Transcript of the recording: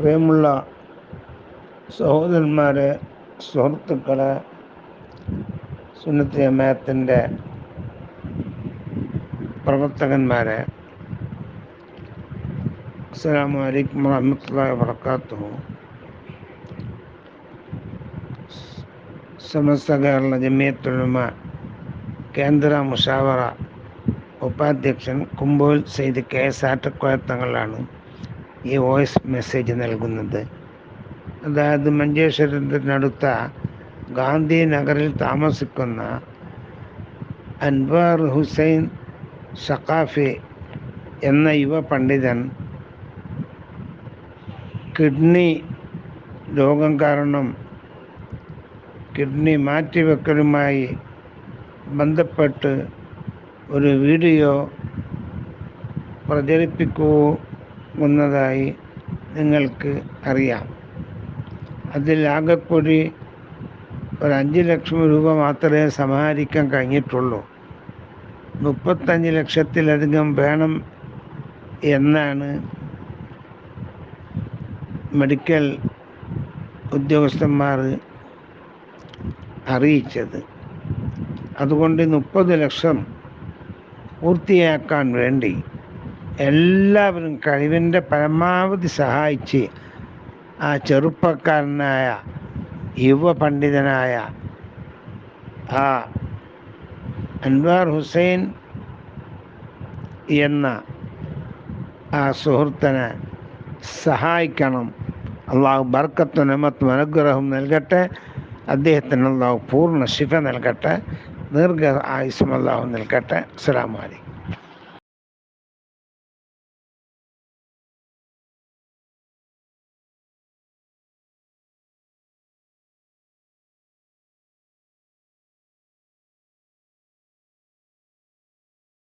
പ്രിയമുള്ള സഹോദരന്മാരെ സുഹൃത്തുക്കളെ സുന്നത്തി അമ്മയത്തിന്റെ പ്രവർത്തകന്മാരെ അസ്സാം വലൈക്കും വാഹമത്തല്ലാ വർക്കാത്തു സമസ്ത കേരള ജമിയത്തുലമ കേന്ദ്ര മുഷാവറ ഉപാധ്യക്ഷൻ കുമ്പോൽ സെയ്ദ് കെ എസ് ആറ്റക്കോയത്തങ്ങളാണ് ഈ വോയിസ് മെസ്സേജ് നൽകുന്നത്. അതായത് മഞ്ചേശ്വരത്തിനടുത്ത ഗാന്ധി നഗറിൽ താമസിക്കുന്ന അൻവാർ ഹുസൈൻ സഖാഫി എന്ന യുവ പണ്ഡിതൻ കിഡ്നി രോഗം കാരണം കിഡ്നി മാറ്റിവെക്കലുമായി ബന്ധപ്പെട്ട് ഒരു വീഡിയോ പ്രചരിപ്പിക്കുന്നതായി നിങ്ങൾക്ക് അറിയാം. അതിൽ ആകെക്കൂടി ഒരു അഞ്ച് ലക്ഷം രൂപ മാത്രമേ സമാഹരിക്കാൻ കഴിഞ്ഞിട്ടുള്ളൂ. മുപ്പത്തഞ്ച് ലക്ഷത്തിലധികം വേണം എന്നാണ് മെഡിക്കൽ ഉദ്യോഗസ്ഥന്മാർ അറിയിച്ചത്. അതുകൊണ്ട് മുപ്പത് ലക്ഷം പൂർത്തിയാക്കാൻ വേണ്ടി എല്ലാവരും കഴിവിന്റെ പരമാവധി സഹായിച്ച് ആ ചെറുപ്പക്കാരനായ യുവ പണ്ഡിതനായ ആ അൻവാർ ഹുസൈൻ എന്ന ആ സുഹൃത്തിനെ സഹായിക്കണം. അള്ളാഹു ബർക്കത്തും നമത്തും അനുഗ്രഹവും നൽകട്ടെ. അദ്ദേഹത്തിന് അള്ളാഹു പൂർണ ശിഫ നൽകട്ടെ. ദീർഘ ആയുസ്സും അള്ളാഹു നൽകട്ടെ. അസ്സാം വലൈക്കും